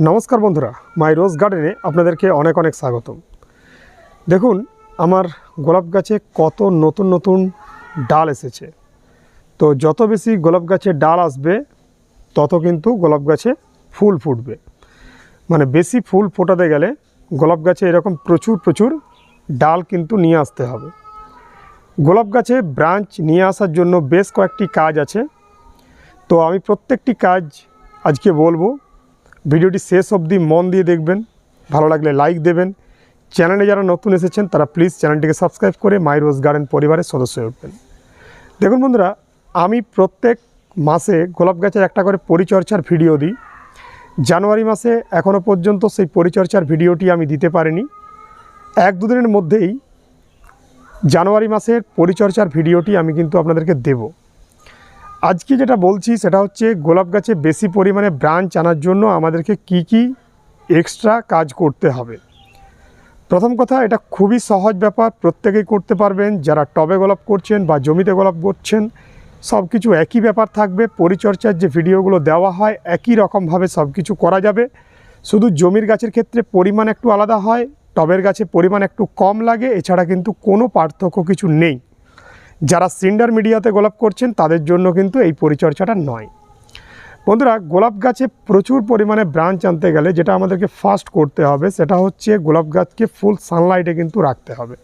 নমস্কার বন্ধুরা, মাই রোজ গার্ডেনে আপনাদেরকে অনেক অনেক স্বাগতম। দেখুন, আমার গোলাপ গাছে কত নতুন নতুন ডাল এসেছে। তো যত বেশি গোলাপ গাছে ডাল আসবে, তত কিন্তু গোলাপ গাছে ফুল ফুটবে। মানে বেশি ফুল ফোটাতে গেলে গোলাপ গাছে এরকম প্রচুর প্রচুর ডাল কিন্তু নিয়ে আসতে হবে। গোলাপ গাছে ব্রাঞ্চ নিয়ে আসার জন্য বেশ কয়েকটি কাজ আছে। তো আমি প্রত্যেকটি কাজ আজকে বলব ভিডিওটি শেষ অবধি মন দিয়ে দেখবেন। ভালো লাগলে লাইক দেবেন। চ্যানেলে যারা নতুন এসেছেন, তারা প্লিজ চ্যানেলটিকে সাবস্ক্রাইব করে মাই রোজ গার্ডেন পরিবারের সদস্য হয়ে উঠবেন। দেখুন বন্ধুরা, আমি প্রত্যেক মাসে গোলাপ গাছের একটা করে পরিচর্যার ভিডিও দিই। জানুয়ারি মাসে এখনও পর্যন্ত সেই পরিচর্যার ভিডিওটি আমি দিতে পারিনি। এক দুদিনের মধ্যেই জানুয়ারি মাসের পরিচর্যার ভিডিওটি আমি কিন্তু আপনাদেরকে দেবো। আজকে যেটা বলছি, সেটা হচ্ছে গোলাপ গাছে বেশি পরিমাণে ব্রাঞ্চ আনার জন্য আমাদেরকে কি কি এক্সট্রা কাজ করতে হবে। প্রথম কথা, এটা খুবই সহজ ব্যাপার, প্রত্যেকেই করতে পারবেন। যারা টবে গোলাপ করছেন বা জমিতে গোলাপ করছেন সব কিছু একই ব্যাপার থাকবে। পরিচর্যার যে ভিডিওগুলো দেওয়া হয়, একই রকমভাবে সব কিছু করা যাবে। শুধু জমির গাছের ক্ষেত্রে পরিমাণ একটু আলাদা হয়, টবের গাছে পরিমাণ একটু কম লাগে, এছাড়া কিন্তু কোনো পার্থক্য কিছু নেই। যারা সিন্ডার মিডিয়াতে গোলাপ করছেন, তাদের জন্য কিন্তু এই পরিচর্যাটা নয়। বন্ধুরা, গোলাপ গাছে প্রচুর পরিমাণে ব্রাঞ্চ আনতে গেলে যেটা আমাদেরকে ফার্স্ট করতে হবে, সেটা হচ্ছে গোলাপ গাছকে ফুল সানলাইটে কিন্তু রাখতে হবে।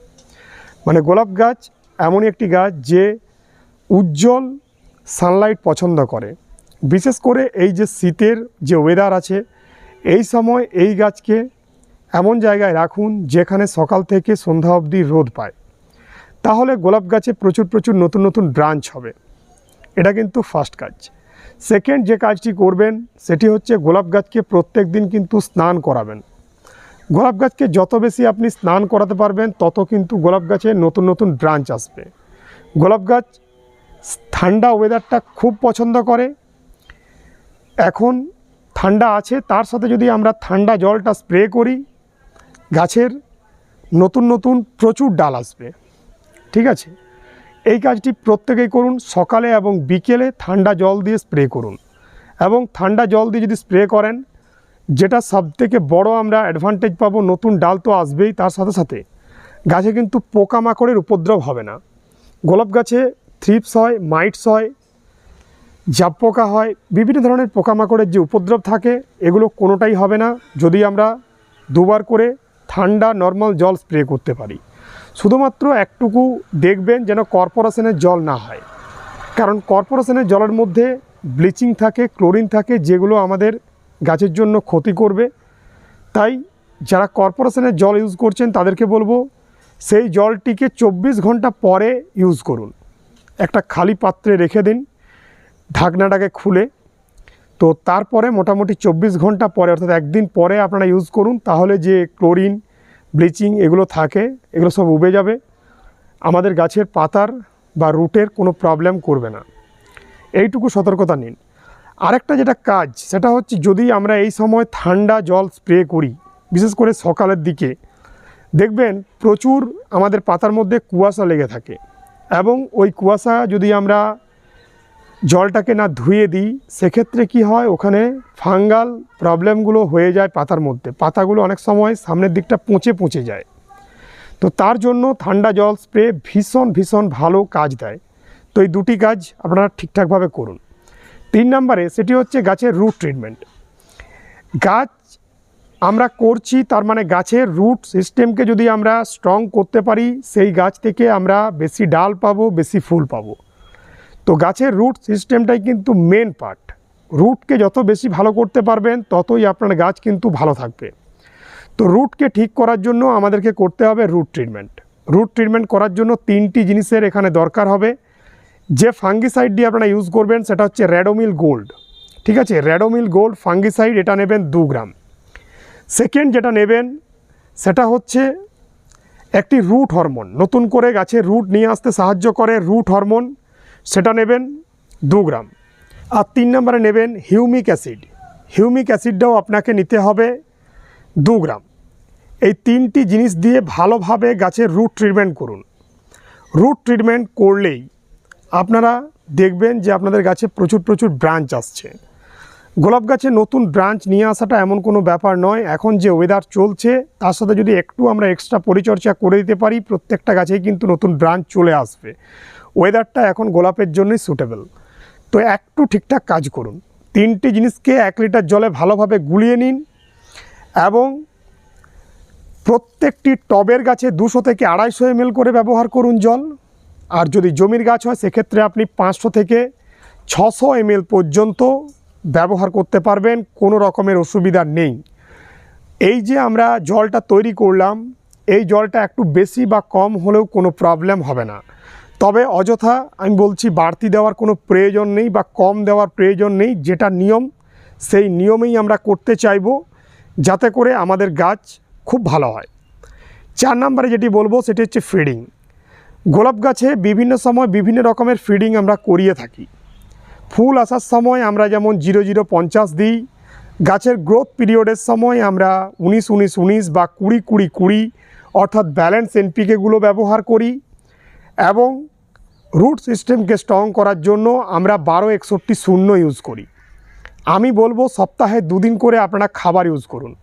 মানে গোলাপ গাছ এমনই একটি গাছ যে উজ্জ্বল সানলাইট পছন্দ করে। বিশেষ করে এই যে শীতের যে ওয়েদার আছে, এই সময় এই গাছকে এমন জায়গায় রাখুন যেখানে সকাল থেকে সন্ধ্যা অবধি রোদ পায়। তাহলে গোলাপ গাছে প্রচুর প্রচুর নতুন নতুন ব্রাঞ্চ হবে। এটা কিন্তু ফার্স্ট কাজ। সেকেন্ড যে কাজটি করবেন, সেটি হচ্ছে গোলাপ গাছকে প্রত্যেক দিন কিন্তু স্নান করাবেন। গোলাপ গাছকে যত বেশি আপনি স্নান করাতে পারবেন, তত কিন্তু গোলাপ গাছে নতুন নতুন ব্রাঞ্চ আসবে। গোলাপ গাছ ঠান্ডা ওয়েদারটা খুব পছন্দ করে। এখন ঠান্ডা আছে, তার সাথে যদি আমরা ঠান্ডা জলটা স্প্রে করি, গাছের নতুন নতুন প্রচুর ডাল আসবে। ঠিক আছে? এই কাজটি প্রত্যেকেই করুন, সকালে এবং বিকেলে ঠান্ডা জল দিয়ে স্প্রে করুন। এবং ঠান্ডা জল দিয়ে যদি স্প্রে করেন, যেটা সবথেকে বড় আমরা অ্যাডভান্টেজ পাবো, নতুন ডাল তো আসবেই তার সাথে সাথে। গাছে কিন্তু পোকামাকড়ের উপদ্রব হবে না। গোলাপ গাছে থ্রিপস হয় মাইটস হয় জাপ পোকা হয়, বিভিন্ন ধরনের পোকামাকড়ের যে উপদ্রব থাকে, এগুলো কোনোটাই হবে না। যদি আমরা দুবার করে ঠান্ডা নর্মাল জল স্প্রে করতে পারি। শুধুমাত্র একটুকু দেখবেন যেন কর্পোরেশনের জল না হয়। কারণ কর্পোরেশনের জলের মধ্যে ব্লিচিং থাকে, ক্লোরিন থাকে, যেগুলো আমাদের গাছের জন্য ক্ষতি করবে। তাই যারা কর্পোরেশনের জল ইউজ করছেন, তাদেরকে বলব সেই জলটিকে চব্বিশ ঘণ্টা পরে ইউজ করুন। একটা খালি পাত্রে রেখে দিন, ঢাকনাটাকে খুলে। তো তারপরে মোটামুটি চব্বিশ ঘণ্টা পরে, অর্থাৎ একদিন পরে আপনারা ইউজ করুন, তাহলে যে ক্লোরিন ব্লিচিং এগুলো থাকে, এগুলো সব উবে যাবে। আমাদের গাছের পাতার বা রুটের কোনো প্রবলেম করবে না। এইটুকু সতর্কতা নিন। আরেকটা যেটা কাজ, সেটা হচ্ছে যদি আমরা এই সময় ঠান্ডা জল স্প্রে করি, বিশেষ করে সকালের দিকে, দেখবেন প্রচুর আমাদের পাতার মধ্যে কুয়াশা লেগে থাকে এবং ওই কুয়াশা যদি আমরা জলটাকে না ধুয়ে দিই, সেক্ষেত্রে কি হয়? ওখানে ফাঙ্গাল প্রবলেমগুলো হয়ে যায় পাতার মধ্যে। পাতাগুলো অনেক সময় সামনের দিকটা পচে পচে যায়। তো তার জন্য ঠান্ডা জল স্প্রে ভীষণ ভীষণ ভালো কাজ দেয়। তো এই দুটি কাজ আপনারা ঠিকঠাকভাবে করুন। তিন নম্বরে সেটি হচ্ছে গাছের রুট ট্রিটমেন্ট। গাছ আমরা করছি, তার মানে গাছের রুট সিস্টেমকে যদি আমরা স্ট্রং করতে পারি, সেই গাছ থেকে আমরা বেশি ডাল পাবো, বেশি ফুল পাবো। তো গাছের রুট সিস্টেমটাই কিন্তু মেন পার্ট রুটকে যত বেশি ভালো করতে পারবেন, ততই আপনার গাছ কিন্তু ভালো থাকবে। তো রুটকে ঠিক করার জন্য আমাদেরকে করতে হবে রুট ট্রিটমেন্ট রুট ট্রিটমেন্ট করার জন্য তিনটি জিনিসের এখানে দরকার হবে। যে ফাঙ্গিসাইড দিয়ে আপনারা ইউজ করবেন, সেটা হচ্ছে র্যাডোমিল গোল্ড ঠিক আছে? র্যাডোমিল গোল্ড ফাঙ্গিসাইড এটা নেবেন দু গ্রাম। সেকেন্ড যেটা নেবেন, সেটা হচ্ছে একটি রুট হরমোন নতুন করে গাছের রুট নিয়ে আসতে সাহায্য করে রুট হরমোন সেটা নেবেন দু গ্রাম। আর তিন নম্বরে নেবেন হিউমিক অ্যাসিড। হিউমিক অ্যাসিডটাও আপনাকে নিতে হবে দু গ্রাম। এই তিনটি জিনিস দিয়ে ভালোভাবে গাছের রুট ট্রিটমেন্ট করুন। রুট ট্রিটমেন্ট করলেই আপনারা দেখবেন যে আপনাদের গাছে প্রচুর প্রচুর ব্রাঞ্চ আসছে। গোলাপ গাছে নতুন ব্রাঞ্চ নিয়ে আসাটা এমন কোনো ব্যাপার নয়। এখন যে ওয়েদার চলছে, তার সাথে যদি একটু আমরা এক্সট্রা পরিচর্যা করে দিতে পারি, প্রত্যেকটা গাছেই কিন্তু নতুন ব্রাঞ্চ চলে আসবে। ওয়েদারটা এখন গোলাপের জন্যই সুটেবল তো একটু ঠিকঠাক কাজ করুন। তিনটি জিনিসকে এক লিটার জলে ভালোভাবে গুলিয়ে নিন এবং প্রত্যেকটি টবের গাছে দুশো থেকে আড়াইশো এমএল করে ব্যবহার করুন জল। আর যদি জমির গাছ হয়, সেক্ষেত্রে আপনি পাঁচশো থেকে ছশো এমএল পর্যন্ত ব্যবহার করতে পারবেন, কোনো রকমের অসুবিধা নেই। এই যে আমরা জলটা তৈরি করলাম, এই জলটা একটু বেশি বা কম হলেও কোনো প্রবলেম হবে না। তবে অযথা আমি বলছি বাড়তি দেওয়ার কোনো প্রয়োজন নেই বা কম দেওয়ার প্রয়োজন নেই, যেটা নিয়ম, সেই নিয়মেই আমরা করতে চাইব যাতে করে আমাদের গাছ খুব ভালো হয়। চার নম্বরে যেটি বলব সেটি হচ্ছে ফিডিং। গোলাপ গাছে বিভিন্ন সময় বিভিন্ন রকমের ফিডিং আমরা করিয়ে থাকি। ফুল আসার সময় আমরা যেমন জিরো জিরো পঞ্চাশ দিই, গাছের গ্রোথ পিরিয়ডের সময় আমরা উনিশ উনিশ উনিশ বা কুড়ি কুড়ি কুড়ি অর্থাৎ ব্যালেন্স এনপিকেগুলো ব্যবহার করি। এবং রুট সিস্টেমকে স্ট্রং করার জন্য আমরা বারো একষট্টি শূন্য ইউজ করি। আমি বলব সপ্তাহে দুদিন করে আপনারা খাবার ইউজ করুন।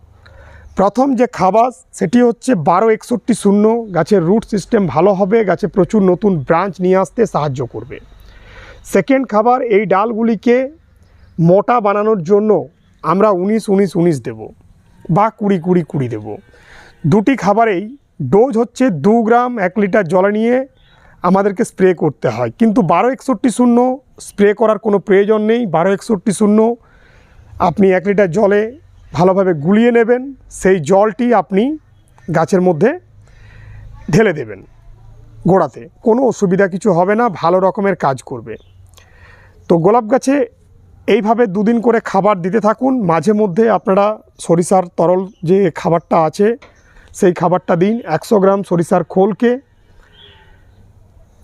প্রথম যে খাবার, সেটি হচ্ছে বারো একষট্টি শূন্য। গাছের রুট সিস্টেম ভালো হবে, গাছে প্রচুর নতুন ব্রাঞ্চ নিয়ে আসতে সাহায্য করবে। সেকেন্ড খাবার, এই ডালগুলিকে মোটা বানানোর জন্য আমরা উনিশ উনিশ উনিশ দেব বা কুড়ি কুড়ি কুড়ি দেব। দুটি খাবারেই ডোজ হচ্ছে দু গ্রাম এক লিটার জলে নিয়ে আমাদেরকে স্প্রে করতে হয়। কিন্তু বারো একষট্টি শূন্য স্প্রে করার কোনো প্রয়োজন নেই। বারো একষট্টি শূন্য আপনি এক লিটার জলে ভালোভাবে গুলিয়ে নেবেন। সেই জলটি আপনি গাছের মধ্যে ঢেলে দেবেন গোড়াতে। কোনো অসুবিধা কিছু হবে না, ভালো রকমের কাজ করবে। তো গোলাপ গাছে এইভাবে দুদিন করে খাবার দিতে থাকুন। মাঝে মধ্যে আপনারা সরিষার তরল যে খাবারটা আছে, সেই খাবারটা দিন। একশো গ্রাম সরিষার খোলকে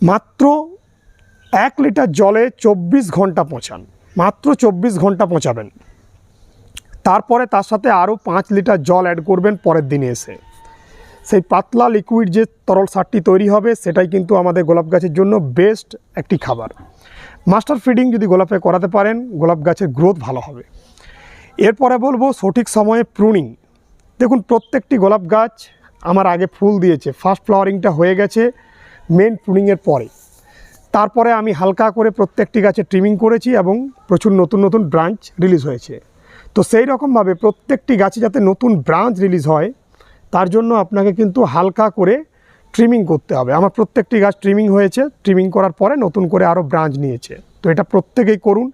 মাত্র এক লিটার জলে চব্বিশ ঘণ্টা পচান মাত্র চব্বিশ ঘণ্টা পচাবেন তারপরে তার সাথে আরও পাঁচ লিটার জল অ্যাড করবেন পরের দিনে এসে। সেই পাতলা লিকুইড যে তরল সারটি তৈরি হবে, সেটাই কিন্তু আমাদের গোলাপ গাছের জন্য বেস্ট একটি খাবার। মাস্টার ফিডিং যদি গোলাপে করাতে পারেন, গোলাপ গাছের গ্রোথ ভালো হবে। এরপরে বলব সঠিক সময়ে প্রুনিং দেখুন, প্রত্যেকটি গোলাপ গাছ আমার আগে ফুল দিয়েছে ফার্স্ট ফ্লাওয়ারিংটা হয়ে গেছে। মেন প্রুনিংয়ের পরে। তারপরে আমি হালকা করে প্রত্যেকটি গাছে ট্রিমিং করেছি এবং প্রচুর নতুন নতুন ব্রাঞ্চ রিলিজ হয়েছে। তো সেই রকমভাবে প্রত্যেকটি গাছে যাতে নতুন ব্রাঞ্চ রিলিজ হয়, তার জন্য আপনাকে কিন্তু হালকা করে ট্রিমিং করতে হবে। আমার প্রত্যেকটি গাছ ট্রিমিং হয়েছে ট্রিমিং করার পরে নতুন করে আরও ব্রাঞ্চ নিয়েছে। তো এটা প্রত্যেকেই করুন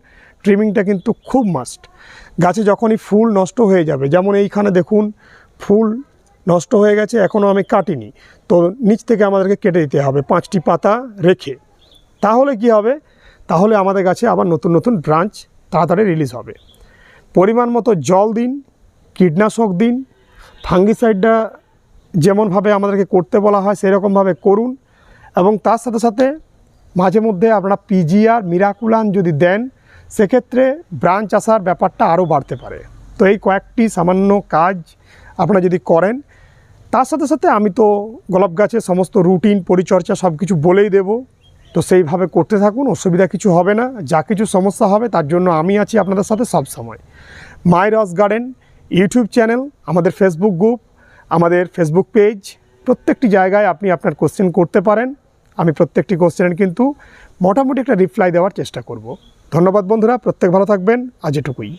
ট্রিমিংটা কিন্তু খুব মাস্ট গাছে যখনই ফুল নষ্ট হয়ে যাবে, যেমন এইখানে দেখুন, ফুল নষ্ট হয়ে গেছে এখনও আমি কাটিনি। তো নিচ থেকে আমাদেরকে কেটে দিতে হবে পাঁচটি পাতা রেখে। তাহলে কি হবে? তাহলে আমাদের গাছে আবার নতুন নতুন ব্রাঞ্চ তাড়াতাড়ি রিলিজ হবে। পরিমাণ মতো জল দিন, কীটনাশক দিন, ফাঙ্গিসাইডটা যেমনভাবে আমাদেরকে করতে বলা হয় সেরকমভাবে করুন এবং তার সাথে সাথে মাঝে মধ্যে আপনারা পিজিআর মিরাকুলান যদি দেন, সেক্ষেত্রে ব্রাঞ্চ আসার ব্যাপারটা আরও বাড়তে পারে। তো এই কয়েকটি সামান্য কাজ আপনারা যদি করেন তার সাথে সাথে আমি তো গোলাপ গাছের সমস্ত রুটিন পরিচর্যা সব কিছু বলেই দেব। তো সেইভাবে করতে থাকুন, অসুবিধা কিছু হবে না। যা কিছু সমস্যা হবে, তার জন্য আমি আছি আপনাদের সাথে সব সময়। My rose garden YouTube channel আমাদের ফেসবুক গ্রুপ আমাদের ফেসবুক পেজ প্রত্যেকটি জায়গায় আপনি আপনার কোশ্চেন করতে পারেন। আমি প্রত্যেকটি কোশ্চেনের কিন্তু মোটামুটি একটা রিপ্লাই দেওয়ার চেষ্টা করব। ধন্যবাদ বন্ধুরা, প্রত্যেক ভালো থাকবেন। আজ এটুকুই।